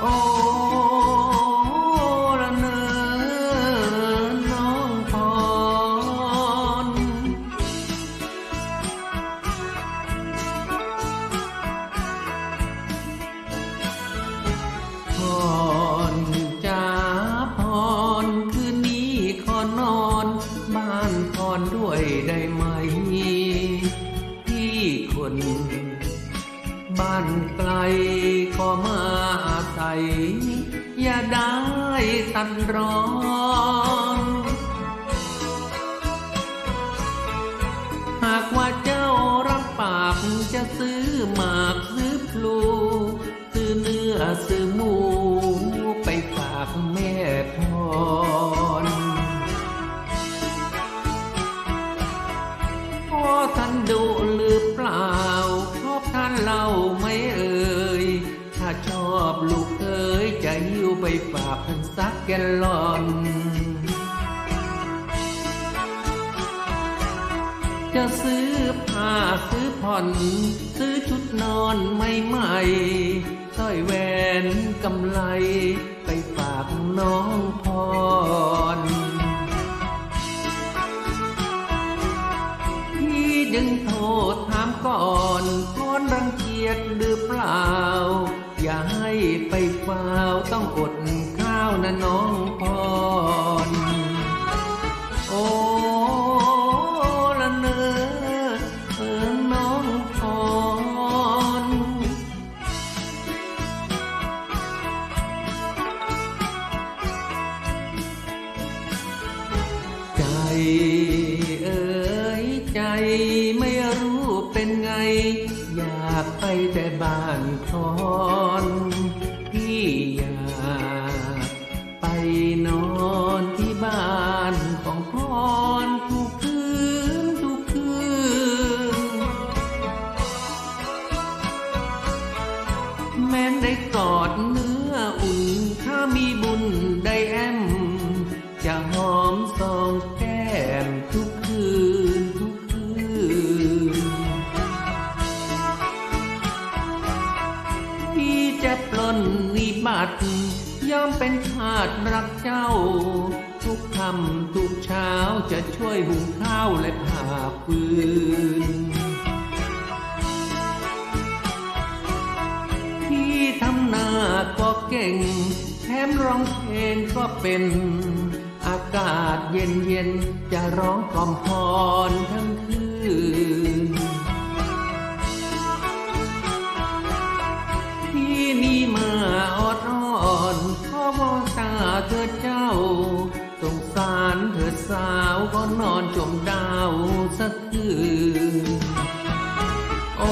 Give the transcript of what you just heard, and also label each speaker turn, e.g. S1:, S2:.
S1: โอ้ละเนินน้องพรพรจ้าพรคืนนี้ขอนอนบ้านพรด้วยได้ไหมที่คนบ้านไกลขอมา อย่าได้ตันร้อนหากว่าเจ้ารับปากจะซื้อหมากซื้อพลูซื้อเนื้อซื้อหมูไปฝากแม่พรพ่อท่านดูหรือเปล่าชอบท่านเล่าไม่เอ่ยาชอบลูกเอ๋ยจะหิ้วไปฝากท่านสักแกลลอนจะซื้อผ้าซื้อผ่อน ซื้อชุดนอนไม่ใหม่สร้อยแหวนกำไล ไปฝากน้องพรพี่ดึงโทษถามก่อนพรรัง ยจหรือเปล่า อย่าให้ไปฟาต้องอดข้าวนะน้องพร โอ้ละเนอเออน้องพร ใจ เป็นไง อยากไปแต่บ้านคอนพี่อยากไปนอนที่บ้านของพรทุกคืนทุกคืน แม้ได้กอด ติยอมเป็นทาสรักเจ้า ทุกคำทุกเช้าจะช่วยหุงข้าวและผ่าฟืนพี่ทำนาก็เก่ง แถมร้องเพลงก็เป็น อากาศเย็นเย็นจะร้องกล่อมพรทั้งค นอนจมดาวสักคืนโอ้